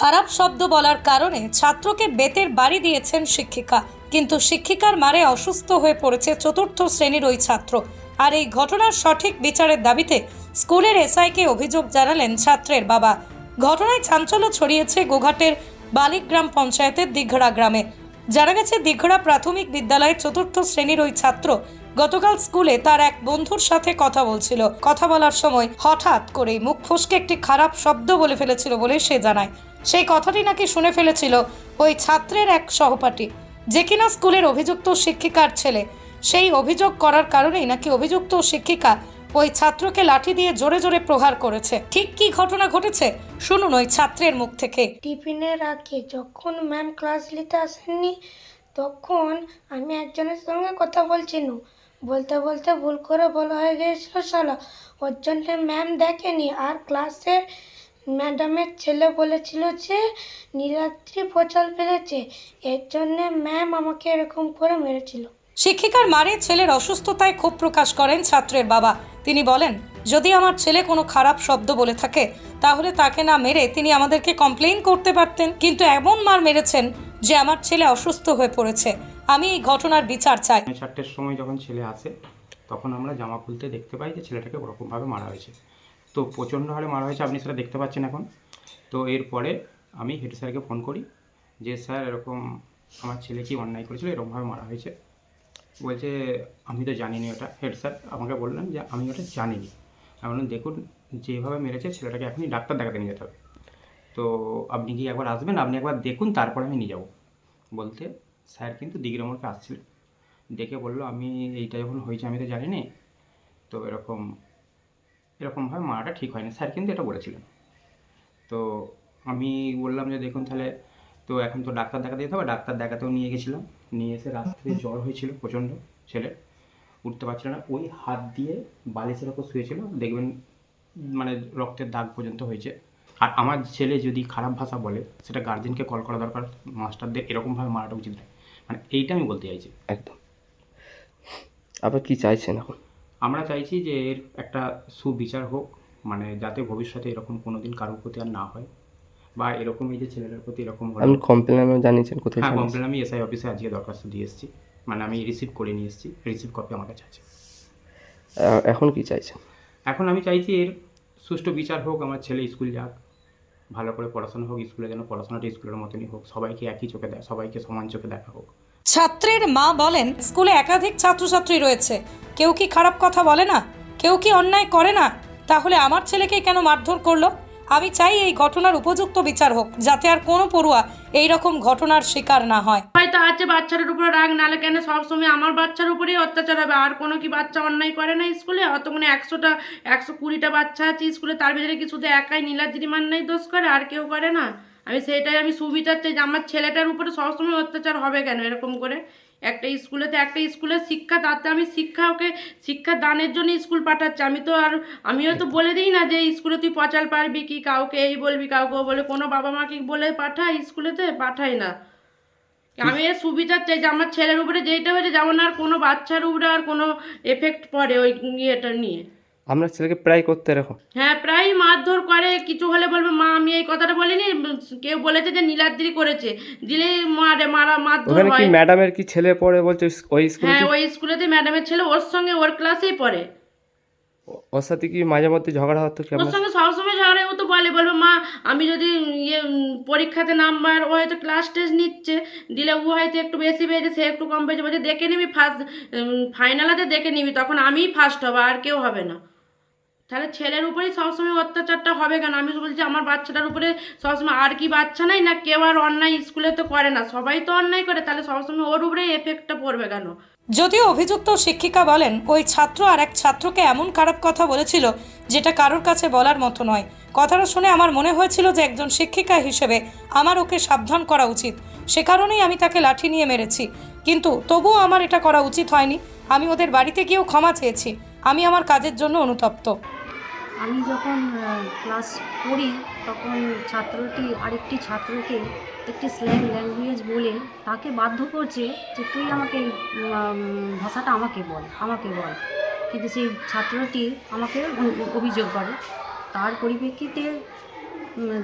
খারাপ শব্দ বলার কারণে ছাত্রকে বেতের বাড়ি দিয়েছেন শিক্ষিকা। কিন্তু শিক্ষিকার মারে অসুস্থ হয়ে পড়েছে চতুর্থ শ্রেণির ওই ছাত্র। আর এই ঘটনার সঠিক বিচারের দাবিতে স্কুলের এসআইকে অভিযোগ জানালেন ছাত্রের বাবা। ঘটনায় চাঞ্চল্য ছড়িয়েছে গোঘাটের বালিগ্রাম পঞ্চায়েতের দিঘড়া গ্রামে। জানা গেছে, দিঘড়া প্রাথমিক বিদ্যালয়ের চতুর্থ শ্রেণির ওই ছাত্র গতকাল স্কুলে তার এক বন্ধুর সাথে কথা বলছিল। কথা বলার সময় হঠাৎ করেই মুখ ফসকে একটি খারাপ শব্দ বলে ফেলেছিল বলে সে জানায়। সেই কথাটি নাকি শুনে ফেলেছিল ওই ছাত্রের এক সহপাঠী। যে কিনা স্কুলের অভিযুক্ত শিক্ষিকার ছেলে, সেই অভিযোগ করার কারণেই নাকি অভিযুক্ত শিক্ষিকা ওই ছাত্রকে লাঠি দিয়ে জোরে জোরে প্রহার করেছে। ঠিক কি ঘটনা ঘটেছে? শুনুন ওই ছাত্রের মুখ থেকে। টিফিনের আগে যখন ম্যাম ক্লাস নিতে আসেননি, তখন আমি একজনের সঙ্গে কথা বলছিলাম বলতে বলতে ভুল করে বলা হয়ে গিয়েছিল শালা। ওর জন্য ম্যাম দেখেনি, আর ক্লাসে ম্যাডামের ছেলে বলেছিল যে নীলাদ্রি পচাল ফেলেছে। এর জন্যে ম্যাম আমাকে এরকম করে মেরেছিল। শিক্ষিকার মারে ছেলের অসুস্থতায় ক্ষোভ প্রকাশ করেন ছাত্রের বাবা। তিনি বলেন যদি আমার ছেলে কোনো খারাপ শব্দ বলে থাকে তাহলে তাকে না মেরে তিনি আমাদেরকে কমপ্লেইন করতে পারতেন। কিন্তু এমন মার মেরেছেন যে আমার ছেলে অসুস্থ হয়ে পড়েছে। আমি এই ঘটনার বিচার চাই। চারটের সময় যখন ছেলে আসে তখন আমরা জামা খুলতে দেখতে পাই যে ছেলেটাকে ওরকমভাবে মারা হয়েছে। তো প্রচণ্ড হারে মারা হয়েছে, আপনি সেটা দেখতে পাচ্ছেন এখন। তো এরপরে আমি হেড স্যারকে ফোন করি যে, স্যার, এরকম আমার ছেলে কি অন্যায় করেছিল, এরকমভাবে মারা হয়েছে। বলছে, আমি তো জানিনি ওটা। হেড স্যার আমাকে বললেন যে, আমি ওটা জানিনি। আমি বললাম, দেখুন, যেভাবে মেরেছে ছেলেটাকে এখনই ডাক্তার দেখাতে নিয়ে যেতে হবে। তো আপনি কি একবার আসবেন? আপনি একবার দেখুন, তারপরে আমি নিয়ে যাব। বলতে, স্যার কিন্তু দিগিরমোড়কে আসছিলেন। দেখে বলল, আমি এইটা যখন হয়েছে, আমি তো জানি নি তো এরকম এরকমভাবে মারাটা ঠিক হয়নি। স্যার কিন্তু এটা বলেছিলেন। তো আমি বললাম যে, দেখুন তাহলে, তো এখন তো ডাক্তার দেখাতে যেতে হবে। ডাক্তার দেখাতেও নিয়ে গেছিলাম। নিয়ে এসে রাত্রে জ্বর হয়েছিল প্রচণ্ড, ছেলে উঠতে পারছিল না। ওই হাত দিয়ে বালিশের ওপর শুয়েছিল। দেখবেন মানে রক্তের দাগ পর্যন্ত হয়েছে। আর আমার ছেলে যদি খারাপ ভাষা বলে, সেটা গার্জেনকে কল করা দরকার। মাস্টারদের এরকমভাবে মারাটা উচিত নয়। মানে এইটা আমি বলতে চাইছি। একদম। আবার কি চাইছেন এখন? আমরা চাইছি যে এর একটা সুবিচার হোক মানে যাতে ভবিষ্যতে এরকম কোনো দিন কারোর প্রতি আর না হয় বা এরকম এই যে ছেলেটার প্রতি এরকম আপনি কমপ্লেন জানিয়েছেন কোথায় হ্যাঁ কমপ্লেন আমি এসআই অফিসে আজকে দরখাস্ত দিয়ে এসেছি মানে আমি রিসিভ করে নিয়ে এসেছি রিসিভ কপি আমার কাছে আছে। আহ, এখন কি চাইছেন? এখন আমি চাইছি এর সুষ্ঠু বিচার হোক আমার ছেলে স্কুল যাক ভালো করে পড়াশোনা হোক স্কুলে যেন পড়াশোনাটা স্কুলের মতনই হোক সবাইকে একই চোখে দেয় সবাইকে সমান চোখে দেখা হোক। ছাত্রের মা বলেন স্কুলে একাধিক ছাত্রছাত্রী রয়েছে কেউ কি খারাপ কথা বলে না? কেউ কি অন্যায় করে না? তাহলে আমার ছেলেকে কেন মারধর করল? আমি চাই এই ঘটনার উপযুক্ত বিচার হোক, যাতে আর কোনো পড়ুয়া এই রকম ঘটনার শিকার না হয়। হয়তো আছে বাচ্চাটার উপরে রাগ নালে কেন সবসময় আমার বাচ্চার উপরেই অত্যাচার হবে? আর কোনো কি বাচ্চা অন্যায় করে না স্কুলে? অত মানে একশোটা, একশো কুড়িটা বাচ্চা আছে স্কুলে, তার ভিতরে কি শুধু একাই নীলাদ্রি মান্নাই দোষ করে? আর কেউ করে না? আমি সেটাই আমি সুবিধার চাই যে আমার ছেলেটার উপরে সবসময় অত্যাচার হবে কেন এরকম করে? একটা স্কুলেতে একটা স্কুলের শিক্ষা তাতে আমি শিক্ষা ওকে, শিক্ষা দানের জন্য স্কুল পাঠাচ্ছি। আমি তো আর, আমিও তো বলে দিই না যে স্কুলে তুই পচাল পারবি কি, কাউকে এই বলবি, কাউকে বলে, কোনো বাবা মাকে বলে পাঠায় স্কুলেতে? পাঠায় না। আমি এর সুবিধা চাই যে আমার ছেলের উপরে যেইটা হয়েছে, যেমন আর কোনো বাচ্চার উপরে আর কোনো এফেক্ট পড়ে ওই ইয়েটা নিয়ে। আমরা ছেলেকে প্রায় করতে এরকম। হ্যাঁ প্রায় মারধর করে কিছু হলে বলবে মা আমি এই কথাটা বলিনি। কেউ বলেছে যে নীলাদ্রি করেছে। দিলে মারে মারা মারধর ওখানে কি হয়। ম্যাডামের কি ছেলে পড়ে বলছে? ওই- ওই স্কুলে হ্যাঁ কি- ওই স্কুলেতে ম্যাডামের ছেলে ওর সঙ্গে ওর ক্লাসেই পড়ে। ওর সাথে কি মাঝে মধ্যে ঝগড়া হতো কি ওর আপনার? সঙ্গে সবসময় ঝগড়া ও তো বলে বলবে মা আমি যদি ইয়ে উম, পরীক্ষাতে নাম্বার ও হয়তো ক্লাস টেস্ট নিচ্ছে। দিলে ও হয়তো একটু বেশি পেয়েছে সে একটু কম পেয়েছে বলছে দেখে নিবি ফার্স্ট ফাইনালাতে দেখে নিবি তখন আমিই ফার্স্ট হব আর কেউ হবে না। তাহলে ছেলের উপরেই সবসময় অত্যাচারটা হবে কেন? আমি বলছি আমার বাচ্চাটার উপরে সবসময় আর কি বাচ্চা নাই না কেউ আর অন্যায় স্কুলে তো করে না। সবাই তো অন্যায় করে, তাহলে সবসময় ওর উপরেই এফেক্টটা পড়বে কেন? যদিও অভিযুক্ত শিক্ষিকা বলেন, ওই ছাত্র আর এক ছাত্রকে এমন খারাপ কথা বলেছিল যেটা কারোর কাছে বলার মতো নয়। কথাটা শুনে আমার মনে হয়েছিল যে একজন শিক্ষিকা হিসেবে আমার ওকে সাবধান করা উচিত। সে কারণেই আমি তাকে লাঠি নিয়ে মেরেছি। কিন্তু তবুও আমার এটা করা উচিত হয়নি। আমি ওদের বাড়িতে গিয়েও ক্ষমা চেয়েছি। আমি আমার কাজের জন্য অনুতপ্ত। আমি যখন ক্লাস করি, তখন ছাত্রটি আরেকটি ছাত্রকে একটি স্ল্যাং ল্যাঙ্গুয়েজ বলে তাকে বাধ্য করছে যে তুই আমাকে ভাষাটা আমাকে বল আমাকে বল। কিন্তু সেই ছাত্রটি আমাকে অভিযোগ করে। তার পরিপ্রেক্ষিতে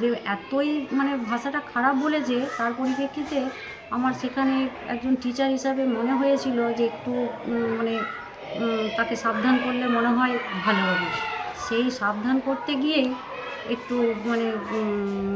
যে এতই মানে ভাষাটা খারাপ বলেছে তার পরিপ্রেক্ষিতে আমার সেখানে একজন টিচার হিসাবে মনে হয়েছিল যে একটু মানে তাকে সাবধান করলে মনে হয় ভালো হবে। সেই সাবধান করতে গিয়েই একটু মানে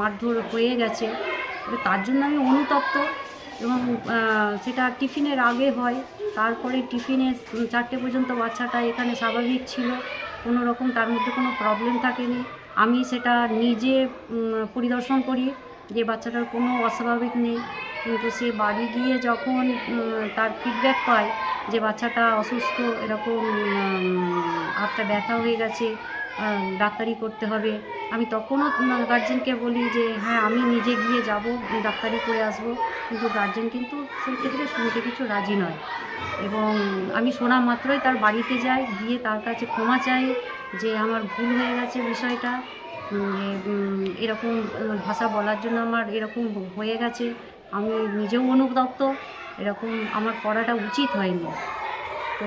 মারধর হয়ে গেছে। তার জন্য আমি অনুতপ্ত এবং সেটা টিফিনের আগে হয়। তারপরে টিফিনে চারটে পর্যন্ত বাচ্চাটা এখানে স্বাভাবিক ছিল। কোনো রকম তার মধ্যে কোনো প্রবলেম থাকেনি। আমি সেটা নিজে পরিদর্শন করি যে বাচ্চাটার কোনো অস্বাভাবিক নেই। কিন্তু সে বাড়ি গিয়ে যখন তার ফিডব্যাক পায় যে বাচ্চাটা অসুস্থ, এরকম হাতটা ব্যথা হয়ে গেছে ডাক্তারি করতে হবে, আমি তখনও গার্জেনকে বলি যে হ্যাঁ আমি নিজে গিয়ে যাব ডাক্তারি করে আসব। কিন্তু গার্জেন কিন্তু সেই ক্ষেত্রে শুনতে কিছু রাজি নয়। এবং আমি শোনা মাত্রই তার বাড়িতে যাই, গিয়ে তার কাছে ক্ষমা চাই যে আমার ভুল হয়ে গেছে বিষয়টা এরকম, ভাষা বলার জন্য আমার এরকম হয়ে গেছে। আমি নিজেও অনুতপ্ত, এরকম আমার করাটা উচিত হয়নি। তো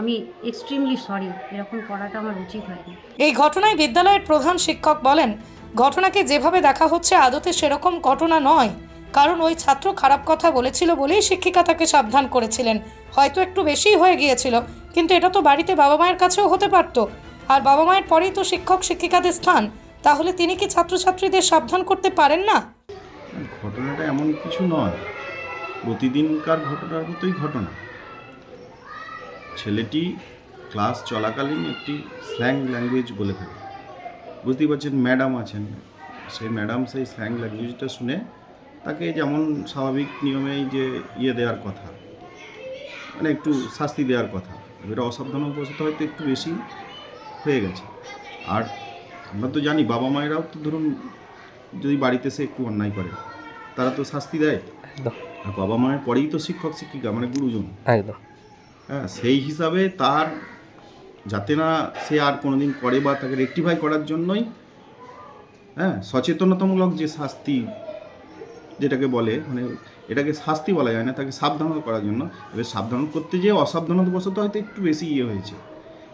আমি এক্সট্রিমলি সরি এরকম করাটা আমার উচিত হয়নি। এই ঘটনায় বিদ্যালয়ের প্রধান শিক্ষক বলেন, ঘটনাকে যেভাবে দেখা হচ্ছে আদতে সেরকম ঘটনা নয়। কারণ ওই ছাত্র খারাপ কথা বলেছিল বলেই শিক্ষিকা তাকে সাবধান করেছিলেন। হয়তো একটু বেশিই হয়ে গিয়েছিল, কিন্তু এটা তো বাড়িতে বাবা মায়ের কাছেও হতে পারত। আর বাবা মায়ের পরেই তো শিক্ষক শিক্ষিকাদের স্থান। তাহলে তিনি কি ছাত্রছাত্রীদের সাবধান করতে পারেন না? ঘটনাটা এমন কিছু নয়। প্রতিদিনকার ঘটনার মতোই ঘটনা। ছেলেটি ক্লাস চলাকালীন একটি স্ল্যাং ল্যাঙ্গুয়েজ বলে থাকে। বুঝতেই পারছেন, ম্যাডাম আছেন। সেই ম্যাডাম সেই স্ল্যাং ল্যাঙ্গুয়েজটা শুনে তাকে যেমন স্বাভাবিক নিয়মেই যে ইয়ে দেওয়ার কথা মানে একটু শাস্তি দেওয়ার কথা, এবারে অসাবধানবশত হয়তো একটু বেশি হয়ে গেছে। আর আমরা তো জানি বাবা মায়েরাও তো ধরুন যদি বাড়িতে সে একটু অন্যায় করে। তারা তো শাস্তি দেয়। একদম। আর বাবা মায়ের পরেই তো শিক্ষক শিক্ষিকা মানে গুরুজন। একদম। হ্যাঁ সেই হিসাবে তার যাতে না সে আর কোনোদিন করে বা তাকে রেকটিফাই করার জন্যই হ্যাঁ সচেতনতামূলক যে শাস্তি যেটাকে বলে মানে এটাকে শাস্তি বলা যায় না তাকে সাবধানতা করার জন্য। এবার সাবধান করতে যেয়ে অসাবধানতাবশত হয়তো একটু বেশি ইয়ে হয়েছে।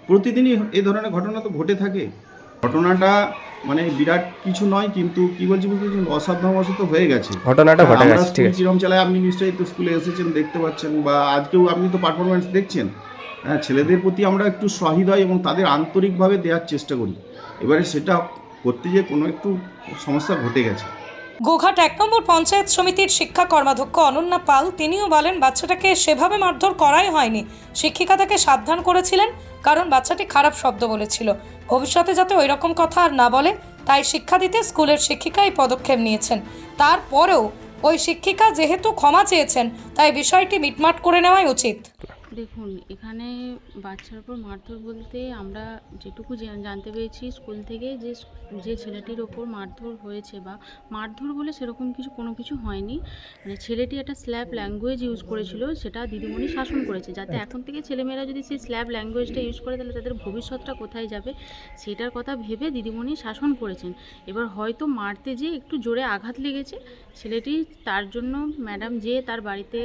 প্রতিদিনই এ ধরনের ঘটনা তো ঘটে থাকে। ঘটনাটা মানে বিরাট কিছু নয় কিন্তু কি বলছি বুঝতে পারছেন? অসাবধানবশত হয়ে গেছে। ঘটনাটা ঘটে গেছে ঠিক আছে। চিরম চালায় আপনি নিশ্চয়ই তো স্কুলে এসেছেন দেখতে পাচ্ছেন বা আজকেও আপনি তো পারফরমেন্স দেখছেন। হ্যাঁ ছেলেদের প্রতি আমরা একটু সহৃদয় এবং তাদের আন্তরিকভাবে দেওয়ার চেষ্টা করি। এবারে সেটা করতে গিয়ে কোনো একটু সমস্যা ঘটে গেছে। গোঘাট এক নম্বর পঞ্চায়েত সমিতির শিক্ষা কর্মাধ্যক্ষ অনন্যা পাল তিনিও বলেন বাচ্চাটাকে সেভাবে মারধর করাই হয়নি। শিক্ষিকা তাকে সাবধান করেছিলেন কারণ বাচ্চাটি খারাপ শব্দ বলেছিল। ভবিষ্যতে যাতে ওই রকম কথা আর না বলে, তাই শিক্ষা দিতে স্কুলের শিক্ষিকা এই পদক্ষেপ নিয়েছেন। তারপরেও ওই শিক্ষিকা যেহেতু ক্ষমা চেয়েছেন, তাই বিষয়টি মিটমাট করে নেওয়াই উচিত। দেখুন এখানে বাচ্চার উপর মারধর বলতে আমরা যেটুকু জানতে পেরেছি স্কুল থেকে যে যে ছেলেটির ওপর মারধর হয়েছে বা মারধর বলে সেরকম কিছু কোনো কিছু হয়নি। মানে ছেলেটি একটা স্ল্যাব ল্যাঙ্গুয়েজ ইউজ করেছিল সেটা দিদিমণি শাসন করেছে যাতে এখন থেকে ছেলেমেয়েরা যদি সেই স্ল্যাব ল্যাঙ্গুয়েজটা ইউজ করে তাহলে তাদের ভবিষ্যৎটা কোথায় যাবে? সেটার কথা ভেবে দিদিমণি শাসন করেছেন। এবার হয়তো মারতে যেয়ে একটু জোরে আঘাত লেগেছে। ছেলেটি তার জন্য ম্যাডাম যে তার বাড়িতে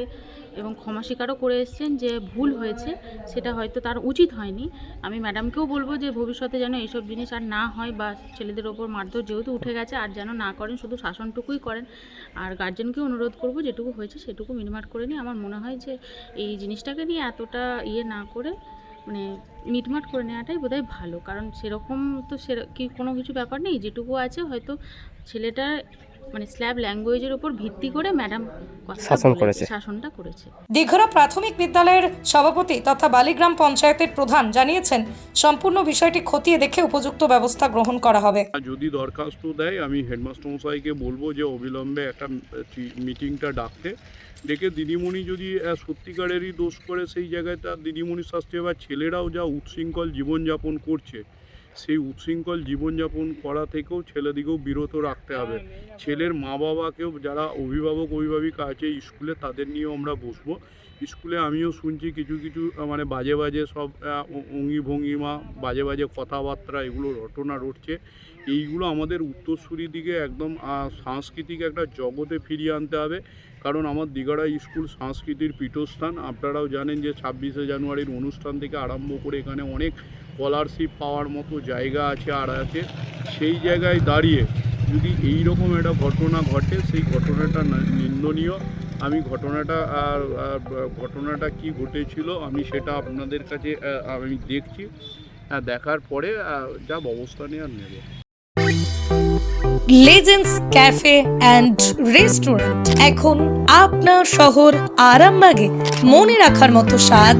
এবং ক্ষমা স্বীকারও করে এসছেন যে ভুল হয়েছে, সেটা হয়তো তার উচিত হয়নি। আমি ম্যাডামকেও বলব যে ভবিষ্যতে যেন এইসব জিনিস আর না হয় বা ছেলেদের ওপর মারধর যেহেতু উঠে গেছে, আর যেন না করেন, শুধু শাসনটুকুই করেন। আর গার্জেনকেও অনুরোধ করব যেটুকু হয়েছে সেটুকু মিনিমাট করে নিয়ে, আমার মনে হয় যে এই জিনিসটাকে নিয়ে এতটা ইয়ে না করে মানে মিটমাট করে নেওয়াটাই বোধহয় ভালো। কারণ সেরকম তো সে কি কোনো কিছু ব্যাপার নেই, যেটুকু আছে হয়তো ছেলেটা মানে স্ল্যাব ল্যাঙ্গুয়েজের ওপর ভিত্তি করে ম্যাডাম শাসন করেছে। শাসনটা করেছে। দীঘরা প্রাথমিক বিদ্যালয়ের সভাপতি তথা বালিগ্রাম পঞ্চায়েতের প্রধান জানিয়েছেন সম্পূর্ণ বিষয়টি খতিয়ে দেখে উপযুক্ত ব্যবস্থা গ্রহণ করা হবে। যদি দরখাস্ত দেয় আমি হেডমাস্টার মশাইকে বলব যে অবিলম্বে একটা মিটিংটা ডাকতে। ডেকে দিদিমণি যদি আহ, সত্যিকারেরই দোষ করে সেই জায়গায় তার দিদিমণির শাস্তি। হবে ছেলেরাও যা উচ্ছৃঙ্খল জীবনযাপন করছে সেই উচ্ছৃঙ্খল জীবনযাপন করা থেকেও ছেলেদিকেও বিরত রাখতে হবে। ছেলের মা বাবাকেও যারা অভিভাবক, অভিভাবিকা আছে স্কুলে, তাদের নিয়েও আমরা বসবো। স্কুলে আমিও শুনছি কিছু কিছু মানে বাজে বাজে সব অঙ্গি ভঙ্গিমা, বাজে বাজে কথাবার্তা, এগুলো রটনা রটছে। এইগুলো আমাদের উত্তরসূরি দিকে একদম সাংস্কৃতিক একটা জগতে ফিরিয়ে আনতে হবে। কারণ আমার দিঘাড়া স্কুল সংস্কৃতির পীঠস্থান। আপনারাও জানেন যে ছাব্বিশে জানুয়ারির অনুষ্ঠান থেকে আরম্ভ করে এখানে অনেক স্কলারশিপ পাওয়ার মতো জায়গা আছে আর আছে, সেই জায়গায় দাঁড়িয়ে যদি এই রকম একটা ঘটনা ঘটে, সেই ঘটনাটা নিন্দনীয়। আমি ঘটনাটা আর ঘটনাটা কি ঘটেছিল, আমি সেটা আপনাদের কাছে আমি দেখছি। দেখার পরে যা ব্যবস্থা নেওয়ার নেব। লেজেন্ডস ক্যাফে অ্যান্ড রেস্টুরেন্ট এখন আপনার শহর আরামবাগে মনে রাখার মতো সাজ